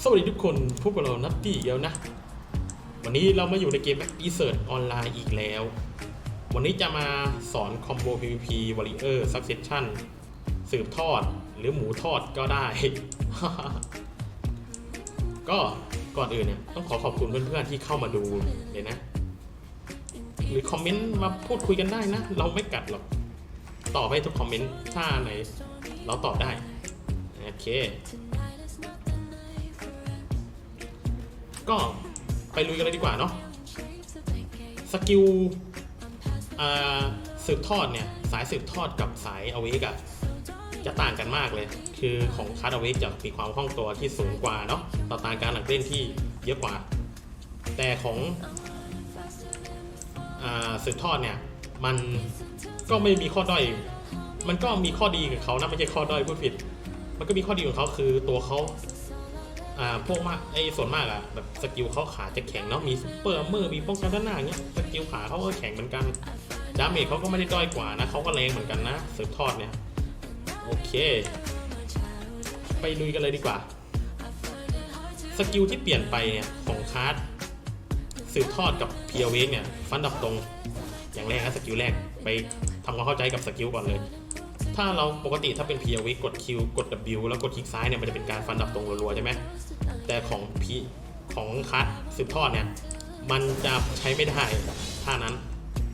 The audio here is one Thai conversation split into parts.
สวัสดีทุกคนพวกบเรานัตตี้อีกแล้วนะ วันนี้เรามาอยู่ในเกม Mac Research ออนไลน์อีกแล้ว วันนี้จะมาสอนคอมโบ PVP Warrior Succession สืบทอดหรือหมูทอดก็ได้ ก็ก่อนอื่นเนี่ยต้องขอขอบคุณเพื่อนๆที่เข้ามาดูเลยนะ หรือคอมเมนต์มาพูดคุยกันได้นะ เราไม่กัดหรอกตอบให้ทุกคอมเมนต์ถ้าไหนเราตอบได้ โอเค ก็ไปลุยกันเลยดีกว่าเนาะสกิลสืบทอดเนี่ย สายสืบทอดกับสายอเวกอะจะต่างกันมากเลย คือของคาร์ดอเวกจะมีความคล่องตัวที่สูงกว่าเนาะต่อตาการหลังเล่นที่เยอะกว่า แต่ของอสืบทอดเนี่ย มันก็ไม่มีข้อด้อย มันก็มีข้อดีกับเขานะไม่ใช่ข้อด้อยพูดผิด มันก็มีข้อดีของเขาคือตัวเขา อ่าพวกมากไอ้ส่วนมากอะแบบสกิลเขาขาจะแข็งเนาะมีซุปเปอร์เมอร์มีป้องกันด้านหน้าเงี้ยสกิลขาเขาก็แข็งเหมือนกันดาเมจเขาก็ไม่ได้ด้อยกว่านะเขาก็แรงเหมือนกันนะสืบทอดเนี่ยโอเค ไปลุยกันเลยดีกว่า สกิลที่เปลี่ยนไปเนี่ยของคาร์ดสืบทอดกับเพียเวกเนี่ยฟันดับตรงอย่างแรกนะสกิลแรกไปทำความเข้าใจกับสกิลก่อนเลย ถ้าเราปกติถ้าเป็น p ี v กด Q กด W แล้วกดคลิกซ้ายเนี่ยมันจะเป็นการฟันดับตรงรัวๆใช่ไหม แต่ของ P ของคัสสืบทอดเนี่ย มันจะใช้ไม่ได้ท่านั้น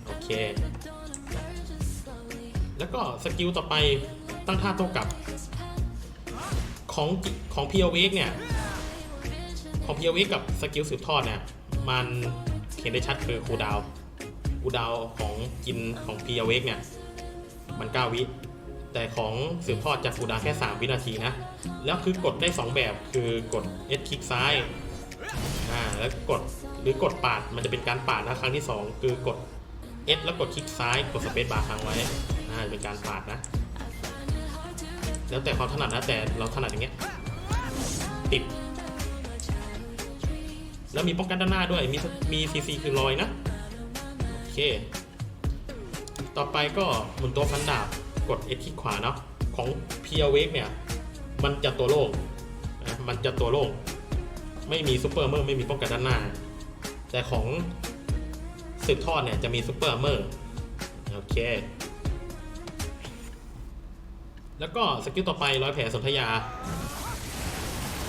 โอเค แล้วก็สกิลต่อไปตั้งท่าโต้กลับ ของของ p ี v เวกเนี่ย ของ p ี v กับสกิลสืบทอดเนี่ย มันเห็นได้ชัดคือคูดาวคูดาวของกินของ p ี v เนี่ย มัน9วิ แต่ของสืบทอดจะคูลดาวแค่ 3 วินาทีนะ แล้วคือกดได้ 2 แบบคือกด S คลิกซ้ายอ่าแล้วกดหรือกดปาดมันจะเป็นการปาดนะครั้งที่ 2 คือกด S แล้วกดคลิกซ้ายกดสเปซบาร์ค้างไว้อ่าเป็นการปาดนะ แล้วแต่ความถนัดนะแต่เราถนัดอย่างเงี้ยติด แล้วมีป้องกันด้านหน้าด้วยมีมีซีซีคือลอยนะ โอเค ต่อไปก็หมุนตัวฟันดาบ กด X คลิกขวาเนาะของ p ี w a k e เนี่ยมันจะตัวโล่งนะมันจะตัวโล่งไม่มีซูเปอร์เมอร์ไม่มีป้องกันด้านหน้า แต่ของสืบทอดเนี่ยจะมีซูเปอร์เมอร์โอเค แล้วก็สกิลต่อไปร้อยแผลสนธยา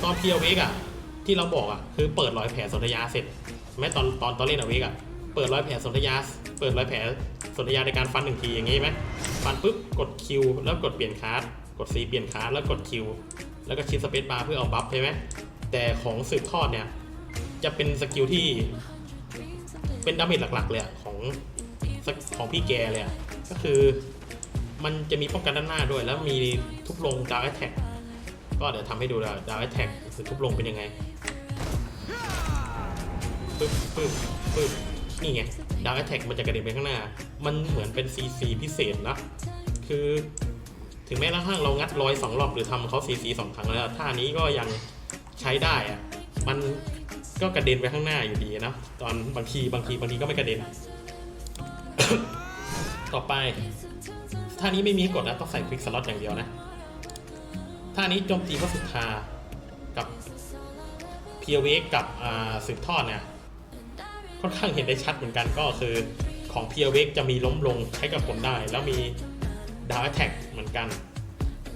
ตอน p ี w a k e อะที่เราบอกอะคือเปิดร้อยแผลสนธยาเสร็จ แม้ตอนตอนตอนเล่นอเวกอะเปิดร้อยแผลสนธยา เปิดร้อยแผลสนธยาในการฟันหนึ่งทีอย่างงี้ไหม ฟันปุ๊บกด Q แล้วกดเปลี่ยนคาร์ดกด C เปลี่ยนคาร์ดแล้วกด Q แล้วก็ชิดสเปซบาร์เพื่อเอาบัฟใช่ไหมแต่ของสืบทอดเนี่ย จะเป็นสกิลที่ เป็นดาเมจหลักๆเลยของของพี่แกเลยก็คือมันจะมีป้องกันด้านหน้าด้วย แล้วมีทุบลงดาวแอทแท็กก็เดี๋ยวทำให้ดูดาวแอทแท็กคือทุบลงเป็นยังไงปึ๊บปึ๊บปึ๊บ นี่ไงดาวแอทแทกมันจะกระเด็นไปข้างหน้า มันเหมือนเป็น CC พิเศษนะ คือถึงแม้กระทั่งเรางัดร้อยสองรอบหรือทำเขา CC สองครั้งแล้วท่านี้ก็ยังใช้ได้อะมันก็กระเด็นไปข้างหน้าอยู่ดีนะ ตอนบางทีบางทีบางทีก็ไม่กระเด็น ต่อไปท่านี้ไม่มีกดนะต้องใส่ควิกสล็อตอย่างเดียวนะท่านี้โจมตีพระสุธากับเพียเวกกับสืบทอดเนี่ย ค่อนข้างเห็นได้ชัดเหมือนกันก็คือของเพียเวกจะมีล้มลงใช้กับคนได้ แล้วมีดาวแท็กเหมือนกัน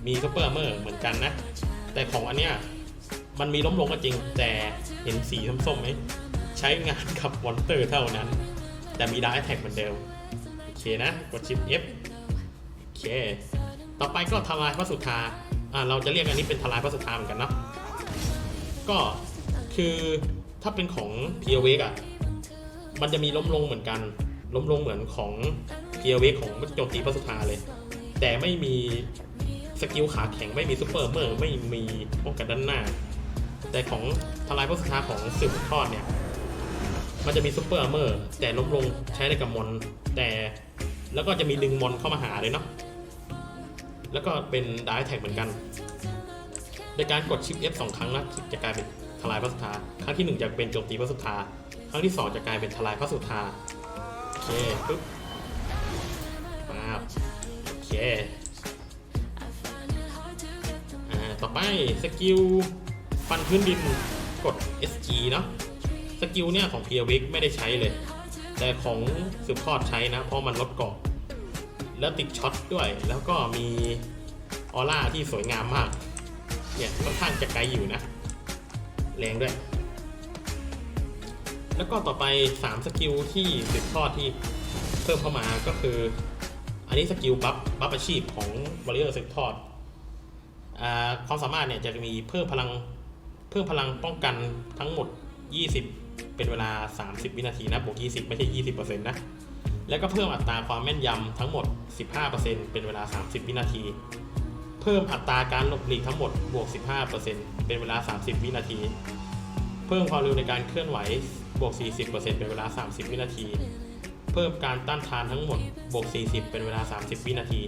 มีซูเปอร์เมอร์เหมือนกันนะ แต่ของอันเนี้ยมันมีล้มลงก็จริง แต่เห็นสีส้มๆไหมใช้งานกับมอนเตอร์เท่านั้น แต่มีดาวแท็กเหมือนเดิมโอเคนะ กดชิป F โอเค ต่อไปก็ทลายพระสุธาอ่าเราจะเรียกอันนี้เป็นทลายพระสุธาเหมือนกันเนาะก็คือถ้าเป็นของเพียเวกอะ มันจะมีล้มลงเหมือนกัน ล้มลงเหมือนของเพียเวกของโจมตีพระสุธาเลย แต่ไม่มีสกิลขาแข็งไม่มีซูเปอร์เมอร์ไม่มีป้องกันด้านหน้า แต่ของทลายพระสุธาของสืบทอดเนี่ย มันจะมีซูเปอร์เมอร์แต่ล้มลงใช้ได้กับมอน แต่แล้วก็จะมีดึงมอนเข้ามาหาเลยเนาะแล้วก็เป็นดายแท็กเหมือนกันในการกดชิป F สองครั้งนะจะกลายเป็นทลายพระสุธาครั้งที่หนึ่งจะเป็นโจมตีพระสุธา รั้งที่สองจะกลายเป็นทลายพระสุธาโอเคปึ๊บมาบโอเคอ่าต่อไปสกิลฟันพื้นดินกด SG เนาะสกิลเนี่ยของ p พียวิกไม่ได้ใช้เลย แต่ของสืบทอดใช้นะ เพราะมันลดเกาะแล้วติดช็อตด้วย แล้วก็มีออร่าที่สวยงามมาก เนี่ยค่อนข้างจะไกลอยู่นะ แรงด้วย แล้วก็ต่อไป 3 สกิลที่สืบทอดที่เพิ่มเข้ามาก็คือ อันนี้สกิลบัฟบัฟอาชีพของบริเออร์สืบทอดอความสามารถเนี่ยจะมีเพิ่มพลังเพิ่มพลังป้องกันทั้งหมด 20 เป็นเวลา 30 วินาทีนะบวก 20 ไม่ใช่ 20%นะแล้วก็เพิ่มอัตราความแม่นยำทั้งหมด 15%เป็นเวลา 30 วินาที เพิ่มอัตราการหลบหลีกทั้งหมดบวก 15%เป็นเวลา 30 วินาที เพิ่มความเร็วในการเคลื่อนไหว วก 40%เป็นเวลา 30 วินาที เพิ่มการต้านทานทั้งหมดบวก 40 เป็นเวลา 30 วินาที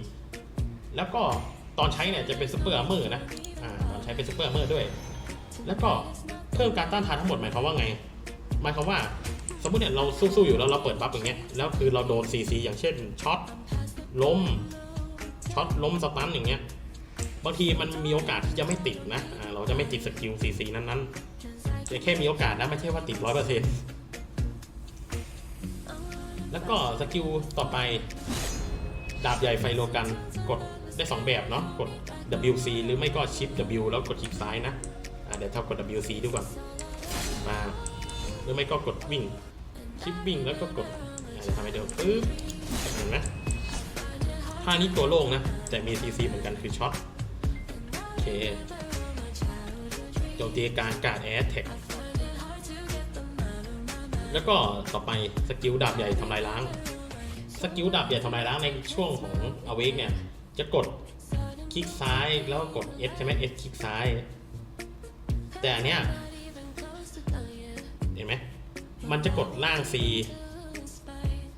แล้วก็ตอนใช้เนี่ยจะเป็นซูเปอร์อัมเมอร์นะอ่าตอนใช้เป็นซูเปอร์อัมเมอร์ด้วย แล้วก็เพิ่มการต้านทานทั้งหมดหมายความว่าไง หมายความว่าสมมติเนี่ยเราสู้ๆอยู่แล้วเราเปิดบัฟอย่างเงี้ย แล้วคือเราโดน CC อย่างเช่นช็อตล้มช็อตล้มสตันอย่างเงี้ย บางทีมันมีโอกาสที่จะไม่ติดนะอ่าเราจะไม่ติดสกิล CC นั้นๆ แต่แค่มีโอกาสนะไม่ใช่ว่าติดร้อยเปอร์เซ็นต์แล้วก็สกิลต่อไป ดาบใหญ่ไฟโลกันกดได้ 2 แบบเนาะกด WC หรือไม่ก็ชิป W แล้วกดคลิกซ้ายนะเดี๋ยวเท่ากด WC ดูก่อนมาหรือไม่ก็กดวิ่งชิปวิ่งแล้วก็กดอ่าเดี๋ยวทำให้ดูปึ๊บเห็นไหมท่านี้ตัวโล่งนะ แต่มี CC เหมือนกันคือช็อตโอเคโจมตีการการแอดแท็ก แล้วก็ต่อไปสกิลดาบใหญ่ทำลายล้าง สกิลดาบใหญ่ทำลายล้างในช่วงของอเวกเนี่ย จะกดคลิกซ้ายแล้วกด S ใช่ไหม S คลิกซ้าย แต่อันเนี้ยเห็นไหมมันจะกดล่าง C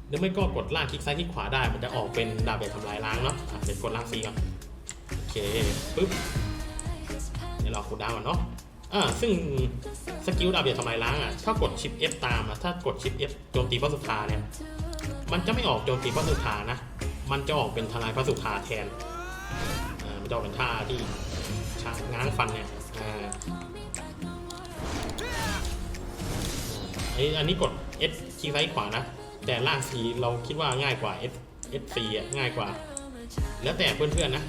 หรือไม่ก็กดล่างคลิกซ้ายคลิกขวาได้ มันจะออกเป็นดาบใหญ่ทำลายล้างเนาะเดี๋ยวกดล่าง C ก่อน โอเค ปึ๊บ เดี๋ยวรอคูดาวน์ก่อนเนาะ อ่าซึ่งสกิลดาบใหญ่ทำลายล้างอะถ้ากดชิป F ตามอะถ้ากดชิป F โจมตีพระสุธาเนี่ยมันจะไม่ออกโจมตีพระสุธานะ มันจะออกเป็นทลายพระสุธาแทนอ่ามันจะออกเป็นท่าที่ชาง้างฟันเนี่ยอ่าไออันนี้กด S คลิกซ้ายขวานะ แต่ล่าง C เราคิดว่าง่ายกว่า S S C อะง่ายกว่า แล้วแต่เพื่อนๆนะ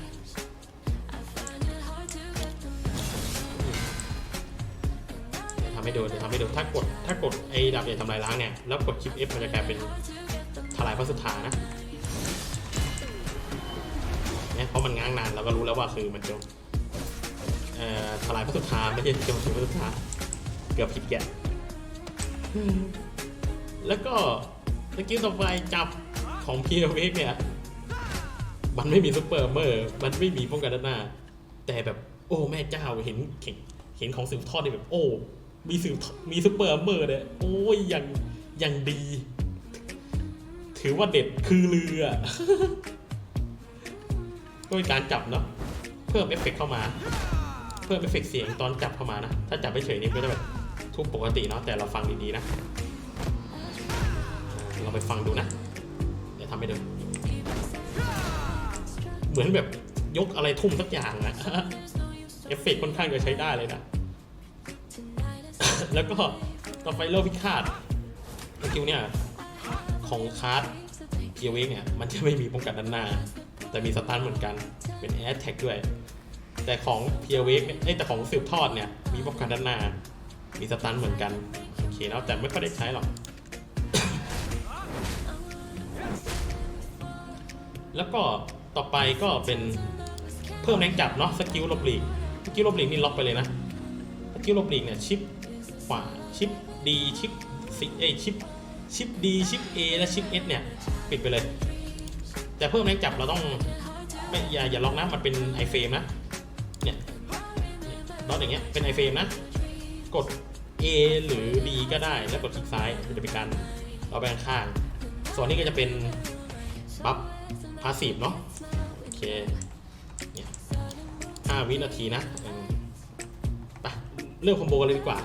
ให้ดูเดี๋ยวทำให้ดูถ้ากดถ้ากดไอ้ดาบใหญ่ทำลายล้างเนี่ยแล้วกดชิป F มันจะกลายเป็นทลายพระสุธานะเนี่ยเพราะมันง้างนานเราก็รู้แล้วว่าคือมันจะเอ่อทลายพระสุธาไม่ใช่โจมตีพระสุธาเกือบผิดแกะแล้วก็สกิลต่อไปจับของพีเอเวกเนี่ย มันไม่มีซุปเปอร์เมอร์ มันไม่มีป้องกันด้านหน้า แต่แบบโอ้แม่เจ้าเห็นเห็นของสืบทอดนี่แบบโอ้ มีสืบมีซุปเปอร์เมอร์เนี่ยโอ้ยยังยังดี ถือว่าเด็ดคือเรือก็เป็นการจับเนาะเพิ่มเอฟเฟกต์เข้ามา เพิ่มเอฟเฟกต์เสียงตอนจับเข้ามานะ ถ้าจับไปเฉยๆนี่ก็จะแบบทุกปกติเนาะแต่เราฟังดีๆนะ เราไปฟังดูนะ เดี๋ยวทำให้ดูเหมือนแบบยกอะไรทุ่มสักอย่างอะเอฟเฟกต์ค่อนข้างจะใช้ได้เลยนะ แล้วก็ต่อไปโลพิฆาตสกิลเนี่ยของคาร์ดเพียวเวกเนี่ยมันจะไม่มีป้องกันด้านหน้า แต่มีสตันเหมือนกันเป็นแอ t แท็กด้วย แต่ของเพียวเวกเนี่ยเอ้แต่ของสืบทอดเนี่ยมีป้องกันด้านหน้า มีสตันเหมือนกันโอเคแล้วแต่ไม่ค่อยได้ใช้หรอกแล้วก็ต่อไปก็เป็นเพิ่มแรงจับเนาะสกิลลบหลีกสกิลลบหลีกนี่ล็อกไปเลยนะสกิลลบหลีกเนี่ยชิป ขวาชิปดีชิปซีเอยชิปชิปดีชิป A และชิป S เนี่ยปิดไปเลย แต่เพิ่มแรงจับเราต้องไม่อย่าอย่าล็อกนะมันเป็นไอเฟรมนะเนี่ยน็อกอย่างเงี้ยเป็นไอเฟรมนะ กด A หรือ D ก็ได้แล้วกดคลิกซ้ายมันจะเป็นการเอาไปข้างส่วนนี้ก็จะเป็นบัฟพาสซีฟเนาะโอเคเนี่ยห้าวินาทีนะไปเริ่มคอมโบกันเลยดีกว่า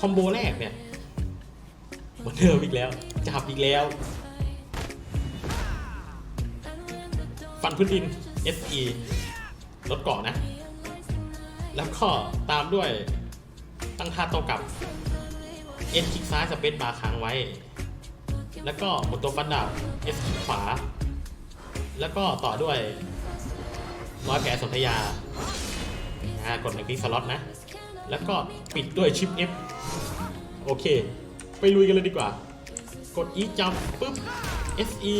คอมโบแรกเนี่ยเหมือนเดิมอีกแล้วจับอีกแล้ว ฟันพื้นดิน SE ลดเกาะนะ แล้วก็ตามด้วยตั้งท่าโตกลับ เอ็นคลิกซ้ายสเปซบาร์ค้างไว้ แล้วก็หมุนตัวฟันดาบเอสคลิกขวา แล้วก็ต่อด้วยร้อยแผลสนธยาอ่ากดหนึ่งคลิกสล็อตนะ แล้วก็ปิดด้วยชิป F โอเค ไปลุยกันเลยดีกว่า กด E จับปุ๊บ SE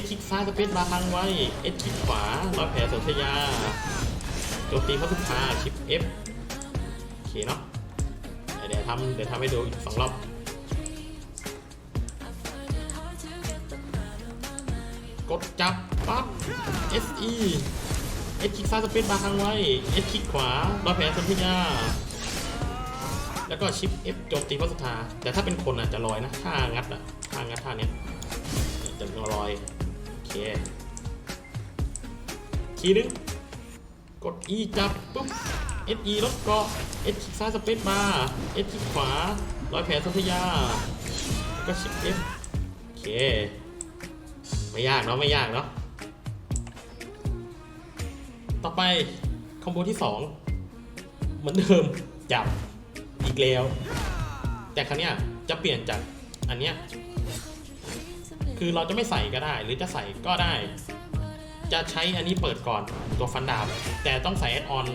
S คลิกซ้ายสเปซบาร์ค้างไว้ S คลิกขวาร้อยแผลสนธยาโจมตีพระสุธาชิป F โอเคเนาะเดี๋ยวทำเดี๋ยวทำให้ดูอีกสองรอบกดจับปั๊บ SE S คลิกซ้ายสเปซบาร์ค้างไว้ S คลิกขวาร้อยแผลสัญญา แล้วก็ชิป F โจมตีพระสุธาแต่ถ้าเป็นคนอะจะลอยนะถ้างัดอะถ้างัดท่าเนี้ยจะลอยโอเคทีนึงกด E จับปุ๊บ SE ลดเกาะ S คลิกซ้ายสเปซบาร์ S คลิกขวาร้อยแผลสัญญาแล้วก็ชิป F โอเค ไม่ยากเนาะไม่ยากเนาะต่อไปคอมโบที่ 2 เหมือนเดิมจับ อีกแล้ว แต่ครั้งเนี้ยจะเปลี่ยนจากอันเนี้ยคือเราจะไม่ใส่ก็ได้ หรือจะใส่ก็ได้ จะใช้อันนี้เปิดก่อนตัวฟันดาบ แต่ต้องใส่แอดออน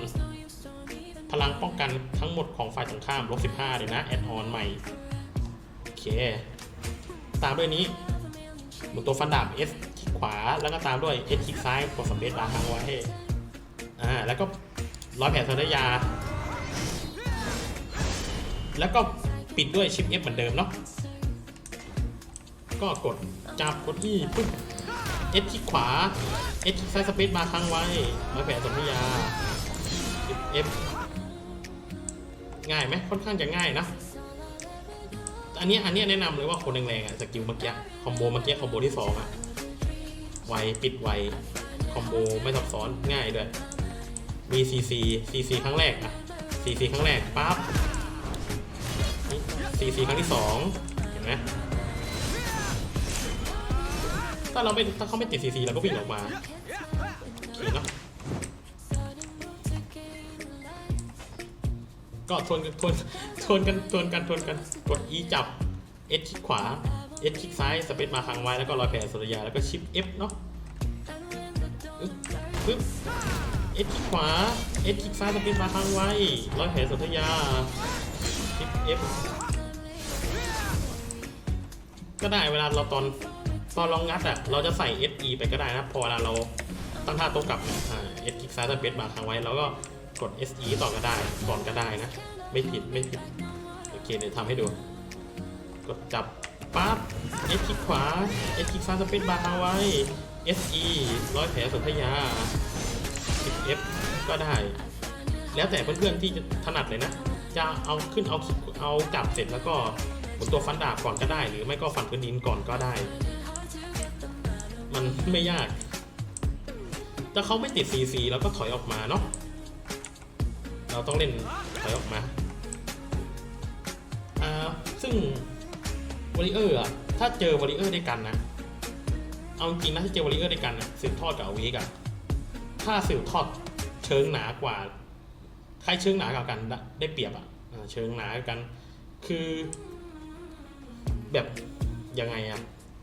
พลังป้องกันทั้งหมดของฝ่ายตรงข้ามลบ15เลยนะ แอดออนใหม่ โอเค ตามด้วยนี้หมุนตัวฟันดาบ S คลิกขวา แล้วก็ตามด้วย S คลิกซ้ายกดสเปซบาร์ค้างไว้อ่าแล้วก็ร้อยแผลสัญญา แล้วก็ปิดด้วยชิป F เหมือนเดิมเนาะก็กดจับกดที่ปึ๊บ S คลิกขวา S คลิกซ้ายสเปซบาค้างไว้ร้อยแผลสัญญาชิป F ง่ายไหมค่อนข้างจะง่ายนะอันนี้อันนี้แนะนำเลยว่าคนแรงๆอะสกิลเมื่อกี้คอมโบเมื่อกี้คอมโบที่สองอะไวปิดไวคอมโบไม่ซับซ้อนง่ายด้วยมี CC CC ครั้งแรกอะ CC ครั้งแรกปั๊บ นี่ CC ครั้งที่สองเห็นไหมถ้าเราไม่ถ้าเขาไม่ติด CC เราก็วิ่งออกมาโอเคเนาะก็ทวนกันทวนทวนกันทวนกันทวนกันกด E จับ S คลิกขวา S คลิกซ้ายสเปซมาค้างไว้แล้วก็รอยแผลสุริยาแล้วก็ชิป F เนาะปึ๊บ S คลิกขวา S คลิกซ้ายสเปซมาค้างไว้รอยแผลสุริยาชิป F ก็ได้เวลาเราตอนตอนเรางัดอะเราจะใส่ SE ไปก็ได้นะพอเวลาเราตั้งท่าโต้กลับเนี่ยอ่า S คลิกซ้ายสเปซมาค้างไว้แล้วก็กด SE ต่อก็ได้ก่อนก็ได้นะ ไม่ผิดไม่ผิดโอเคเดี๋ยวทำให้ดู กดจับปั๊บ S คลิกขวา S คลิกซ้ายสเปซบาร์ค้างไว้ SE ร้อยแผลสนธยา 10F ก็ได้ แล้วแต่เพื่อนๆที่จะถนัดเลยนะ จะเอาขึ้นเอาเอาจับเสร็จแล้วก็ หมุนตัวฟันดาบก่อนก็ได้ หรือไม่ก็ฟันพื้นดินก่อนก็ได้ มันไม่ยากถ้าเขาไม่ติด CC แล้วก็ถอยออกมาเนาะเราต้องเล่นถอยออกมาอ่าซึ่งวอริเออร์อะถ้าเจอวอริเออร์ด้วยกันนะเอาจริงนะถ้าเจอวอริเออร์ด้วยกันนะสืบทอดกับอวีกอะถ้าสืบทอดเชิงหนากว่าใครเชิงหนากว่ากันได้เปรียบอะอ่าเชิงหนากว่ากัน คือ แบบยังไงอะ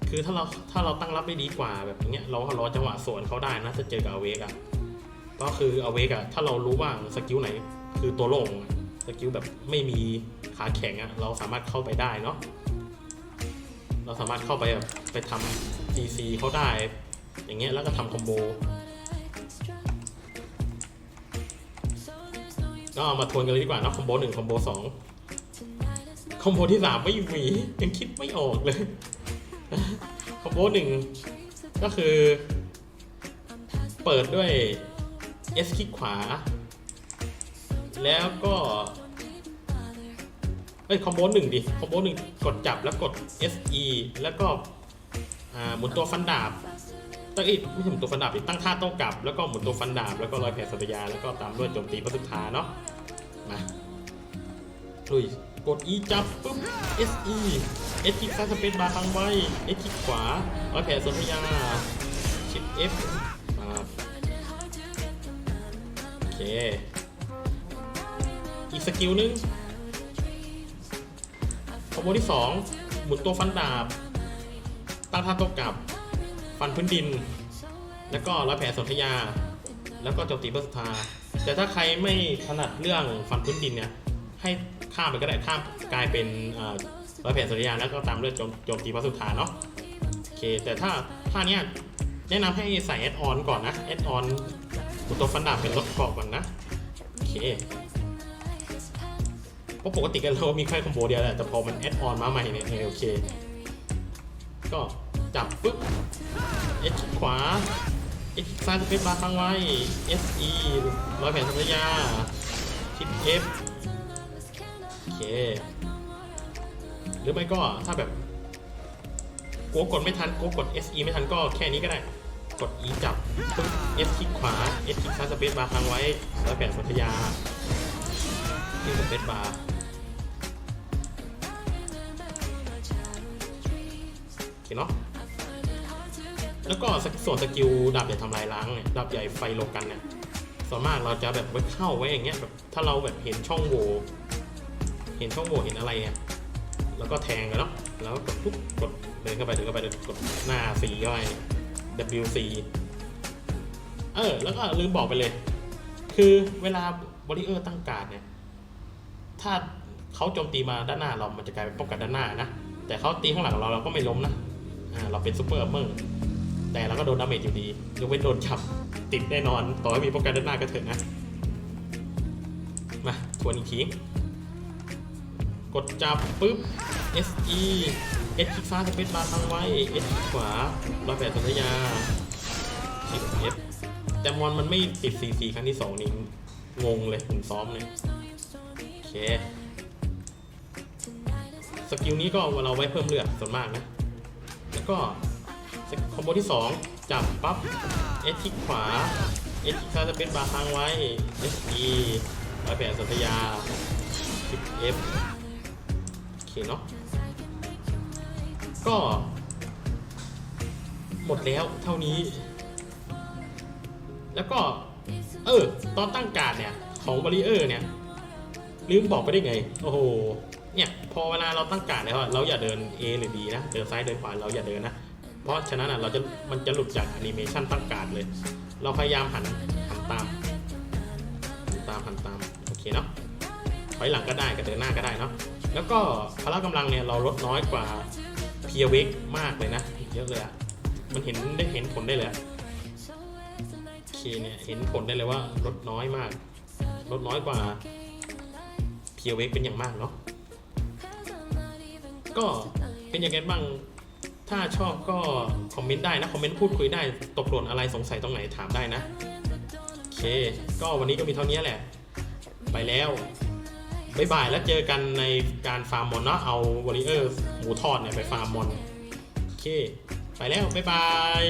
คือถ้าเราถ้าเราตั้งรับได้ดีกว่าแบบอย่างเงี้ยเราก็รอจังหวะสวนเขาได้นะถ้าเจอกับอเวกอะก็คืออเวกอะถ้าเรารู้ว่าสกิลไหน คือตัวโล่งสกิลแบบไม่มีขาแข็งอะเราสามารถเข้าไปได้เนาะเราสามารถเข้าไปแบบไปทำ DC เขาได้ อย่างเงี้ยแล้วก็ทำคอมโบก็เอามาทวนกันเลยดีกว่านะคอมโบหนึ่งคอมโบสอง คอมโบที่สามไม่มียังคิดไม่ออกเลย คอมโบหนึ่งก็คือ เปิดด้วย S คลิกขวา แล้วก็เอ้ยคอมโบหนึ่งดิ คอมโบหนึ่งกดจับแล้วกด SE แล้วก็อ่าหมุนตัวฟันดาบตั้งอีกไม่ใช่หมุนตัวฟันดาบตั้งท่าต้องกลับ แล้วก็หมุนตัวฟันดาบ แล้วก็รอยแผลสัตยา แล้วก็ตามด้วยโจมตีพระสุธาเนาะ มาลุย กด E จับปุ๊บ SE S คลิกซ้ายสเปซบาร์ค้างไว้ S คลิกขวาร้อยแผลสัตยาชิป F ครับโอเค อีกสกิลหนึงอมโบที่สองหมุนตัวฟันดาบ ตั้งท่าโต้กลับ ฟันพื้นดิน แล้วก็ร้อยแผลสนธยา แล้วก็โจมตีเบิร์สทาแต่ถ้าใครไม่ถนัดเรื่องฟันพื้นดินเนี่ยให้ ข้ามไปก็ได้ข้ามกลายเป็นร้อยแผลสนธยาแล้วก็ตามด้วยโจมโจมตีเบิร์สทาเนาะโอเค แต่ถ้าท่าเนี้ยแนะนำให้ใส่แอดออนก่อนนะแอดออนหมุตัวฟันดาบเป็นลดเกราะก่อนนะโอเคเพราะปกติกันเรามีแค่คอมโบเดียวแหละแต่พอมันแอดออนมาใหม่เนี่ยโอเค ก็จับปุ๊บ H ขวา H ซ้ายสเปซบาร์ค้างไว้ S E ร้อยแผ่นสัญญาทิป F โอ เคหรือไม่ก็ถ้าแบบกลัวกดไม่ทันกลัวกด S E ไม่ทันก็แค่นี้ก็ได้ กด E จับปุ๊บ S คลิกขวา S คลิกซ้ายสเปซบาร์ค้างไว้ร้อยแผ่นสัญญาที่สเปซบาร์โอเคเนาะแล้วก็ส่วนสกิลดาบใหญ่ทำลายล้างเนี่ยดาบใหญ่ไฟโลกันเนี่ยส่วนมากเราจะแบบไว้เข้าไว้อย่างเงี้ยแบบถ้าเราแบบเห็นช่องโหว่ เห็นช่องโหว่เห็นอะไรอะแล้วก็แทงกันเนาะแล้วกดปุ๊บกดเดินเข้าไปเดินเข้าไปเดินกดหน้า C ย่อย WC เออ แล้วก็ลืมบอกไปเลย คือเวลาบริเออร์ตั้งการเนี่ย ถ้าเขาโจมตีมาด้านหน้าเรา มันจะกลายเป็นป้องกันด้านหน้านะ แต่เขาตีข้างหลังเราเราก็ไม่ล้มนะ อ่า เราเป็นซูเปอร์เมอร์ แต่เราก็โดนดาเมจอยู่ดี ยกเว้นโดนจับติดแน่นอน ต่อให้มีป้องกันด้านหน้าก็เถอะนะ มา ทวนอีกที กดจับปุ๊บ S E S คลิกซ้ายสเปซบาร์ทางไว้ S คลิกขวาร้อยแปดสัญญาคลิก F แต่มอนมันไม่ติด CC ครั้งที่สองนี่ งงเลยผมซ้อมเลยโอเค สกิลนี้ก็เราไว้เพิ่มเลือดส่วนมากนะ แล้วก็คอมโบที่ 2 จับปั๊บ S คลิกขวา S คลิกซ้ายสเปซบาร์ค้างไว้ S E ร้อยแปดสัญญาคลิก F เคเนาะก็ หมดแล้วเท่านี้ แล้วก็ เออ ตอนตั้งการเนี่ย ของบริเออร์เนี่ยลืมบอกไปได้ไง โอ้โห เนี่ย พอเวลาเราตั้งการแล้วอะเราอย่าเดิน A หรือ B นะ เดินซ้ายเดินขวาเราอย่าเดินนะ เพราะฉะนั้นอะเราจะมันจะหลุดจากแอนิเมชันตั้งการเลย เราพยายามหันหันตามหันตามหันตาม โอเคเนาะถอยหลังก็ได้กับเดินหน้าก็ได้เนาะ แล้วก็พละกำลังเนี่ยเราลดน้อยกว่าเพียเวกมากเลยนะ เยอะเลยอะมันเห็นได้เห็นผลได้เลยโอเคเนี่ยเห็นผลได้เลยว่าลดน้อยมาก ลดน้อยกว่าเพียเวกเป็นอย่างมากเนาะก็เป็นอย่างไงบ้างถ้าชอบก็คอมเมนต์ได้นะ คอมเมนต์พูดคุยได้ตกหล่นอะไรสงสัยตรงไหนถามได้นะ โอเค ก็วันนี้ก็มีเท่านี้แหละ ไปแล้ว บายบายแล้วเจอกันในการฟาร์มมอนเนาะเอาวอริเออร์หมูทอดเนี่ยไปฟาร์มมอนโอเค ไปแล้วบ๊ายบาย